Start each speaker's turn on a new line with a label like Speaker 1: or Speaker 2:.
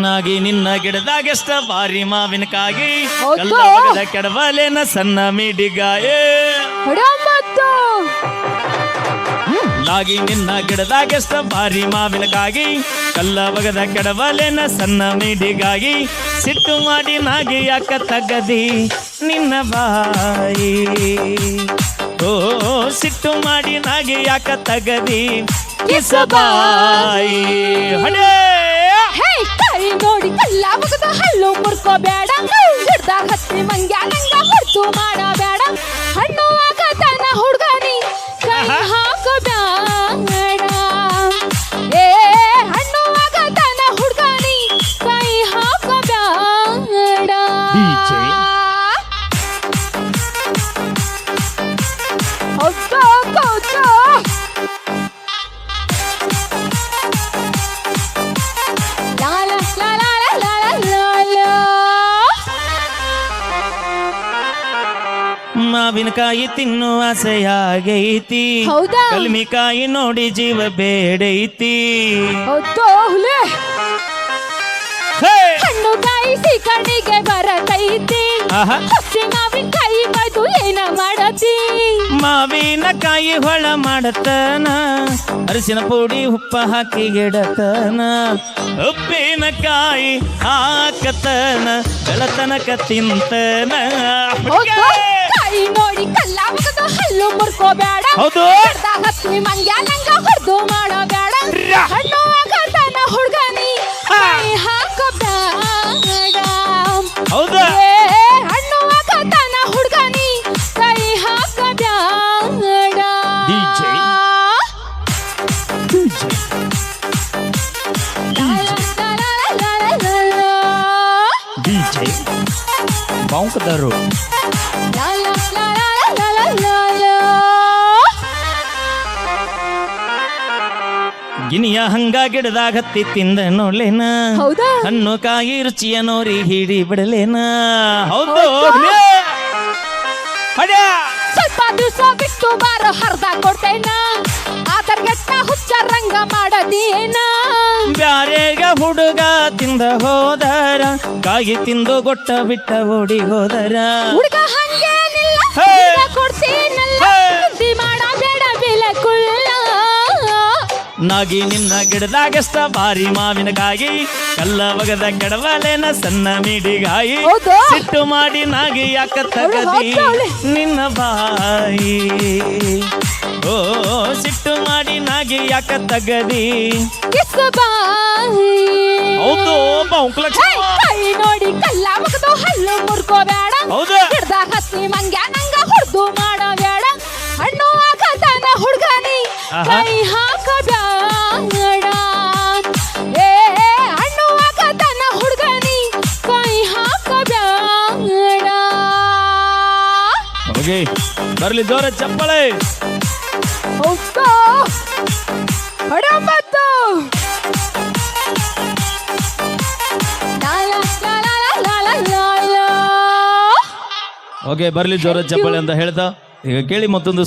Speaker 1: ನಾಗಿ ನಿನ್ನ ಗಿಡದಾಗೆಷ್ಟ ಬಾರಿ ಮಾವಿನಕಾಗಿ
Speaker 2: ಹೌದು.
Speaker 1: ಕಲ್ಲ ಬಗದ ಕೆಡವಲೇನ ಸಣ್ಣ ಮಿಡಿಗಾಯೇ. ನಾಗಿ ನಿನ್ನ ಗಿಡದಾಗೆಷ್ಟ ಬಾರಿ ಮಾವಿನಕಾಗಿ ಕಲ್ಲ ಬಗದ ಕೆಡವಲೇನ ಸಣ್ಣ ಮಿಡಿಗಾಗಿ ಸಿಟ್ಟು ಮಾಡಿ ನಾಗಿ ಯಾಕ ತಗದಿ ನಿನ್ನ ಬಾಯಿ. ಓ ಸಿಟ್ಟು ಮಾಡಿ ನಾಗಿ ಯಾಕ ತಗದಿ ಕಿಸಬಾಯಿ. ಹಡೇ
Speaker 2: ಹೇ ಕೈ ನೋಡಿ ಕಲ್ಲ ಮಗದ ಹಲ್ಲು ಮುರ್ಕೋಬೇಡ. ಹಿಡ್ದಾಗ ಹತ್ತಿ ಮಂಗ್ಯ ನಂಗ ಹೊತ್ತು ಮಾಡಬೇಡ. ಹಣ್ಣು ಆಗತನ ಹುಡ್ಗನಿ ಕೈ. ಹಾಕಬೇಡ. ಏ ಹಣ್ಣು ಆಗತನ ಹುಡ್ಗನಿ ಕೈ ಹಾಕಬೇಡ.
Speaker 1: ಮಾವಿನಕಾಯಿ ತಿನ್ನುವ ಆಸೆಯಾಗೈತಿ
Speaker 2: ಹೌದಾ?
Speaker 1: ಕಲ್ಮಿಕಾಯಿ ನೋಡಿ ಜೀವ ಬೇಡೈತಿ.
Speaker 2: ಹುಲಿ! ಹಣ್ಣು ಬರತೈತಿ.
Speaker 1: ಆಹಾ.
Speaker 2: ಹಸಿ ಮಾವಿನಕಾಯಿ ಬದು ಏನ ಮಾಡತಿ?
Speaker 1: ಮಾವಿನಕಾಯಿ ಹೊಳ ಮಾಡತನ ಅರಿಶಿನ ಪುಡಿ ಉಪ್ಪ ಹಾಕಿ ಗಿಡತನ ಉಪ್ಪಿನಕಾಯಿ ಹಾಕತನ ಬೆಳತನಕ ತಿಂತನ.
Speaker 2: ಹೌದು. ಕಾಯಿ ನೋಡಿ ಕಲ್ಲ ಮಗದ ಹಲ್ಲು ಮುರ್ಕೋಬೇಡ
Speaker 1: ಹೌದು
Speaker 2: ಗಿಡದಾಗ ಹತ್ತಿ ಮಂಗ್ಯ ನಂಗ ಹೊಡೆದು ಮಾಡಬೇಡ
Speaker 1: ರಾ.
Speaker 2: ಹಣ್ಣು ಆಗತನ ಹುಡ್ಗನಿ
Speaker 1: ಹಾ.
Speaker 2: ಕೈ ಹಾಕಬೇಡ
Speaker 1: ಹೌದಾ
Speaker 2: ಏ, ಹಣ್ಣು ಆಗತನ ಹುಡ್ಗನಿ ಕೈ ಹಾಕಬೇಡ
Speaker 1: DJ. ಡಿಜೆ ಬಾಂಕದರು ಗಿನಿಯ ಹಂಗ ಗಿಡದಾಗ ಹತ್ತಿ ತಿಂದ ನೋಡ್ಲೇನ?
Speaker 2: ಹೌದಾ?
Speaker 1: ಹಣ್ಣು ಕಾಯಿ ರುಚಿಯ ನೋರಿ ಹಿಡಿ ಬಿಡಲೇನ? ಹೌದು
Speaker 2: ಸ್ವಲ್ಪ ದಿವಸ ಬಿಟ್ಟು ಬಾರ ಹರ್ದ ಕೊಡ್ತೇನ? ಆದರ್ಗೆಟ್ಟ ಹುಚ್ಚ ರಂಗ ಮಾಡದೇನ
Speaker 1: ಬ್ಯಾರೆಗ ಹುಡುಗ ತಿಂದ ಹೋದರ ಕಾಯಿ ತಿಂದು ಗೊಟ್ಟ ಬಿಟ್ಟ ಓಡಿ ಹೋದರ?
Speaker 2: ಹುಡುಗ ಹಂಗೇನಿಲ್ಲ
Speaker 1: ನಾಗಿ ನಿನ್ನ ಗಿಡದಾಗಷ್ಟ ಬಾರಿ ಮಾವಿನಕಾಯಿ. ಕಲ್ಲ ಒಗದ ಕೆಡವಲೇನ ಸಣ್ಣ ಮಿಡಿಗಾಯಿ. ಸಿಟ್ಟು ಮಾಡಿ ನಾಗಿ ಯಾಕ ತಗದಿ? ನಿನ್ನ ಬಾಯಿ. ಓ ಸಿಟ್ಟು ಮಾಡಿ ನಾಗಿ ಯಾಕ ತಗದಿ? ಹೌದು
Speaker 2: ಕೈ ನೋಡಿ ಕಲ್ಲ ಮಗದು ಹಲ್ಲು ಮುರ್ಕೋಬೇಡ.
Speaker 1: ಹೌದು.
Speaker 2: ಗಿಡದಾಗ ಹತ್ತಿ ಮಂಗ್ಯ ನಂಗ ಹೊಡೆದು ಮಾಡಬೇಡ. ಹಣ್ಣು ಹಾಕತಾನ ಹುಡ್ಗನಿ. ಕೈ ಹಾಕಬೇಡ.
Speaker 1: ಓಕೆ ಬರಲಿ ಜೋರ ಚಪ್ಪಳೆ. ಓಕೆ ಬರಲಿ ಜೋರ ಚಪ್ಪಳೆ ಅಂತ ಹೇಳ್ತಾ. ಈಗ ಕೇಳಿ ಮತ್ತೊಂದು